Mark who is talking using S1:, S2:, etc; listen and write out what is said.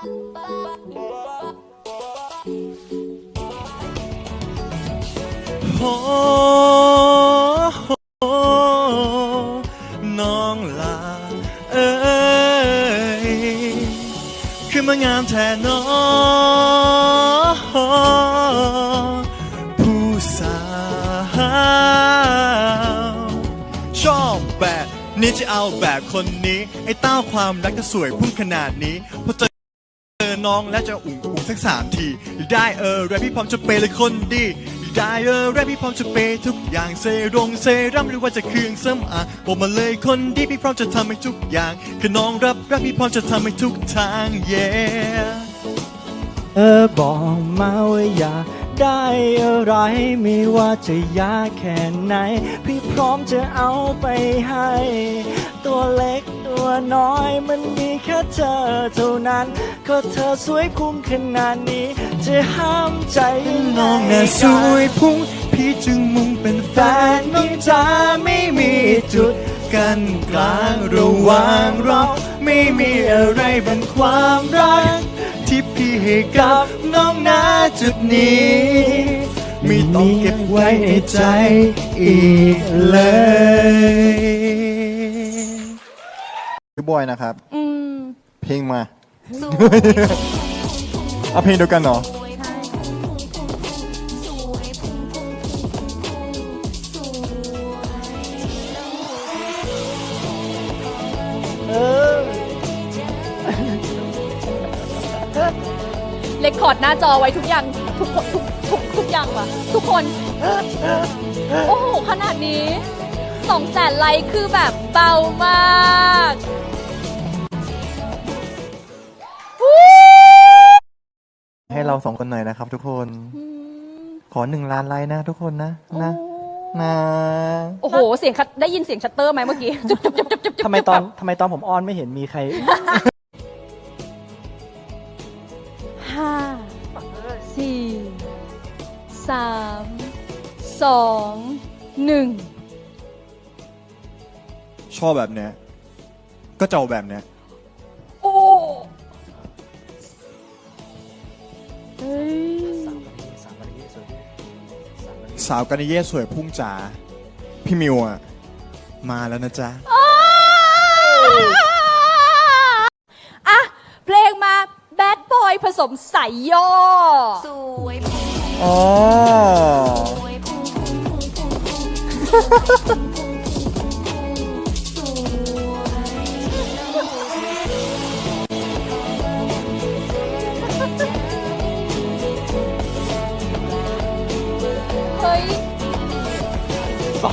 S1: โอ้โหน้องลาเอ้ยคือมางามแทนน้องผู้สาวชอบแบบนี้จะเอาแบบคนนี้ ไอ้เต้าความรักจะสวยพุ่งขนาดนี้พอเจอเจอ น้องแล้วจะอุ่งอุ่งสักสามทีได้เออแรปพี่พร้อมจะเปย์เลยคนดีได้เออแรปพี่พร้อมจะเปย์ทุกอย่างเซรงเซรั่มหรือว่าจะเครื่องสำอางบอกมาเลยคนดีพี่พร้อมจะทำให้ทุกอย่างคือน้องรับแรปพี่พร้อมจะทำให้ทุกทาง yeah
S2: เออบอกมาว่าอยากได้อะไรไม่ว่าจะยากแค่ไหน พี่พร้อมจะเอาไปให้ ตัวเล็ก ตัวน้อยมันมีแค่เธอเท่านั้น ก็เธอสวยพุ่งขนาดนี้ จะห้ามใจยังไง
S1: น้องน่สวยพุ่ง พี่จึงมุ่งเป็นแฟนน้องจ๋าไม่มีจุดกันกลางระหว่างเราไม่มีอะไรเป็นความรัก ที่พี่ให้กับน้องนาจุดนี้ไม่ต้องเก็บไว้ในใจอีกเลย
S3: บอยนะครับ
S4: อืม
S3: เพลงมาเอาเพลงเดียวกันเหรอ
S2: เออ
S4: เลคคอร์ดหน้าจอไว้ทุกอย่างทุกคนทุกทุกทุกอย่างว่ะ ทุกคน โอ้โห ขนาดนี้สองแสนไลค์คือแบบเบามาก
S3: เราสองคนหน่อยนะครับ ทุกคนขอหนึ่งล้านไลค์นะ ทุกคนนะนะนะ
S4: โอ้โห เสียงคัตได้ยินเสียงชัตเตอร์ไหมเมื่อกี้ จุ๊บจุ๊บจุ๊บจุ๊บจุ๊บ
S2: ทำไมตอนทำไมตอนผมออนไม่เห็นมีใคร
S4: ห้าสี่สามสองหนึ่ง
S1: ชอบแบบเนี้ยก็จะเอาแบบเนี้ย สาวกันเย่สวยพุ่งจ๋าพี่มิวอะมาแล้วนะจ๊ะ
S4: อะ เพลงมา Bad Boy ผสมใสยย่อ
S5: สวยพุ่ง
S3: อ๋อ
S5: สวยพุ่งพุ่งพุ่งพุ่งพุ่
S4: เฮ้ย
S2: ส